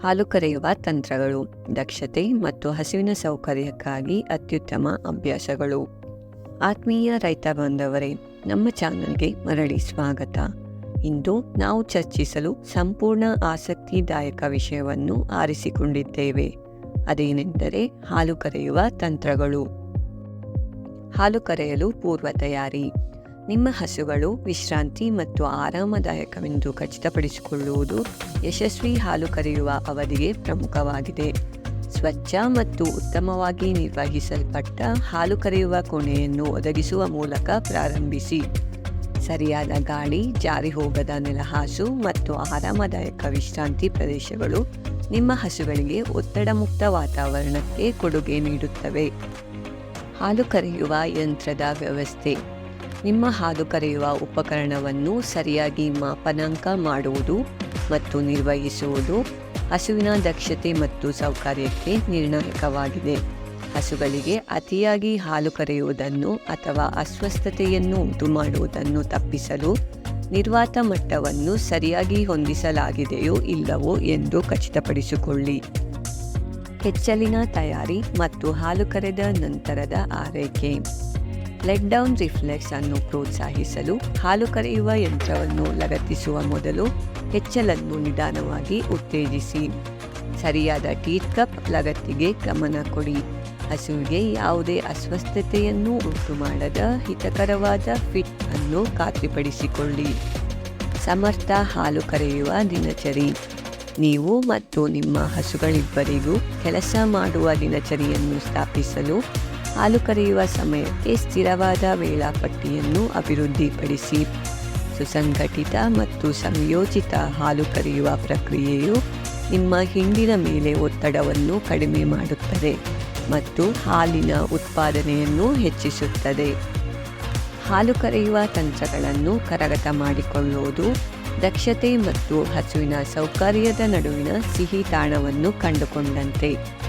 ಹಾಲು ಕರೆಯುವ ತಂತ್ರಗಳು, ದಕ್ಷತೆ ಮತ್ತು ಹಸುವಿನ ಸೌಕರ್ಯಕ್ಕಾಗಿ ಅತ್ಯುತ್ತಮ ಅಭ್ಯಾಸಗಳು. ಆತ್ಮೀಯ ರೈತ ಬಾಂಧವರೇ, ನಮ್ಮ ಚಾನಲ್ಗೆ ಮರಳಿ ಸ್ವಾಗತ. ಇಂದು ನಾವು ಚರ್ಚಿಸಲು ಸಂಪೂರ್ಣ ಆಸಕ್ತಿದಾಯಕ ವಿಷಯವನ್ನು ಆರಿಸಿಕೊಂಡಿದ್ದೇವೆ. ಅದೇನೆಂದರೆ ಹಾಲು ಕರೆಯುವ ತಂತ್ರಗಳು. ಹಾಲು ಕರೆಯಲು ಪೂರ್ವ ತಯಾರಿ ನಿಮ್ಮ ಹಸುಗಳು ವಿಶ್ರಾಂತಿ ಮತ್ತು ಆರಾಮದಾಯಕವೆಂದು ಖಚಿತಪಡಿಸಿಕೊಳ್ಳುವುದು ಯಶಸ್ವಿ ಹಾಲು ಕರೆಯುವ ಅವಧಿಗೆ ಪ್ರಮುಖವಾಗಿದೆ. ಸ್ವಚ್ಛ ಮತ್ತು ಉತ್ತಮವಾಗಿ ನಿರ್ವಹಿಸಲ್ಪಟ್ಟ ಹಾಲು ಕರೆಯುವ ಕೋಣೆಯನ್ನು ಒದಗಿಸುವ ಮೂಲಕ ಪ್ರಾರಂಭಿಸಿ. ಸರಿಯಾದ ಗಾಳಿ, ಜಾರಿ ಹೋಗದ ನೆಲಹಾಸು ಮತ್ತು ಆರಾಮದಾಯಕ ವಿಶ್ರಾಂತಿ ಪ್ರದೇಶಗಳು ನಿಮ್ಮ ಹಸುಗಳಿಗೆ ಒತ್ತಡ ಮುಕ್ತ ವಾತಾವರಣಕ್ಕೆ ಕೊಡುಗೆ ನೀಡುತ್ತವೆ. ಹಾಲು ಕರೆಯುವ ಯಂತ್ರದ ವ್ಯವಸ್ಥೆ. ನಿಮ್ಮ ಹಾಲು ಕರೆಯುವ ಉಪಕರಣವನ್ನು ಸರಿಯಾಗಿ ಮಾಪನಾಂಕ ಮಾಡುವುದು ಮತ್ತು ನಿರ್ವಹಿಸುವುದು ಹಸುವಿನ ದಕ್ಷತೆ ಮತ್ತು ಸೌಕರ್ಯಕ್ಕೆ ನಿರ್ಣಾಯಕವಾಗಿದೆ. ಹಸುಗಳಿಗೆ ಅತಿಯಾಗಿ ಹಾಲು ಕರೆಯುವುದನ್ನು ಅಥವಾ ಅಸ್ವಸ್ಥತೆಯನ್ನು ಉಂಟು ಮಾಡುವುದನ್ನು ತಪ್ಪಿಸಲು ನಿರ್ವಾತ ಮಟ್ಟವನ್ನು ಸರಿಯಾಗಿ ಹೊಂದಿಸಲಾಗಿದೆಯೋ ಇಲ್ಲವೋ ಎಂದು ಖಚಿತಪಡಿಸಿಕೊಳ್ಳಿ. ಹೆಚ್ಚಲಿನ ತಯಾರಿ ಮತ್ತು ಹಾಲು ಕರೆದ ನಂತರದ ಆರೈಕೆ. ಲೆಟ್ ಡೌನ್ ರಿಫ್ಲೆಕ್ಸ್ ಅನ್ನು ಪ್ರೋತ್ಸಾಹಿಸಲು ಹಾಲು ಕರೆಯುವ ಯಂತ್ರವನ್ನು ಲಗತ್ತಿಸುವ ಮೊದಲು ಹೆಚ್ಚಲನ್ನು ನಿಧಾನವಾಗಿ ಉತ್ತೇಜಿಸಿ. ಸರಿಯಾದ ಟೀತ್ ಕಪ್ ಲಗತ್ತಿಗೆ ಗಮನ ಕೊಡಿ. ಹಸುವಿಗೆ ಯಾವುದೇ ಅಸ್ವಸ್ಥತೆಯನ್ನು ಉಂಟು ಮಾಡದ ಹಿತಕರವಾದ ಫಿಟ್ ಅನ್ನು ಖಾತ್ರಿಪಡಿಸಿಕೊಳ್ಳಿ. ಸಮರ್ಥ ಹಾಲು ಕರೆಯುವ ದಿನಚರಿ. ನೀವು ಮತ್ತು ನಿಮ್ಮ ಹಸುಗಳಿಬ್ಬರಿಗೂ ಕೆಲಸ ಮಾಡುವ ದಿನಚರಿಯನ್ನು ಸ್ಥಾಪಿಸಲು ಹಾಲು ಕರೆಯುವ ಸಮಯಕ್ಕೆ ಸ್ಥಿರವಾದ ವೇಳಾಪಟ್ಟಿಯನ್ನು ಅಭಿವೃದ್ಧಿಪಡಿಸಿ. ಸುಸಂಘಟಿತ ಮತ್ತು ಸಂಯೋಜಿತ ಹಾಲು ಕರೆಯುವ ಪ್ರಕ್ರಿಯೆಯು ನಿಮ್ಮ ಹಿಂಡಿನ ಮೇಲೆ ಒತ್ತಡವನ್ನು ಕಡಿಮೆ ಮಾಡುತ್ತದೆ ಮತ್ತು ಹಾಲಿನ ಉತ್ಪಾದನೆಯನ್ನು ಹೆಚ್ಚಿಸುತ್ತದೆ. ಹಾಲು ಕರೆಯುವ ತಂತ್ರಗಳನ್ನು ಕರಗತ ಮಾಡಿಕೊಳ್ಳುವುದು, ದಕ್ಷತೆ ಮತ್ತು ಹಸುವಿನ ಸೌಕರ್ಯದ ನಡುವಿನ ಸಿಹಿ ತಾಣವನ್ನು ಕಂಡುಕೊಂಡಂತೆ.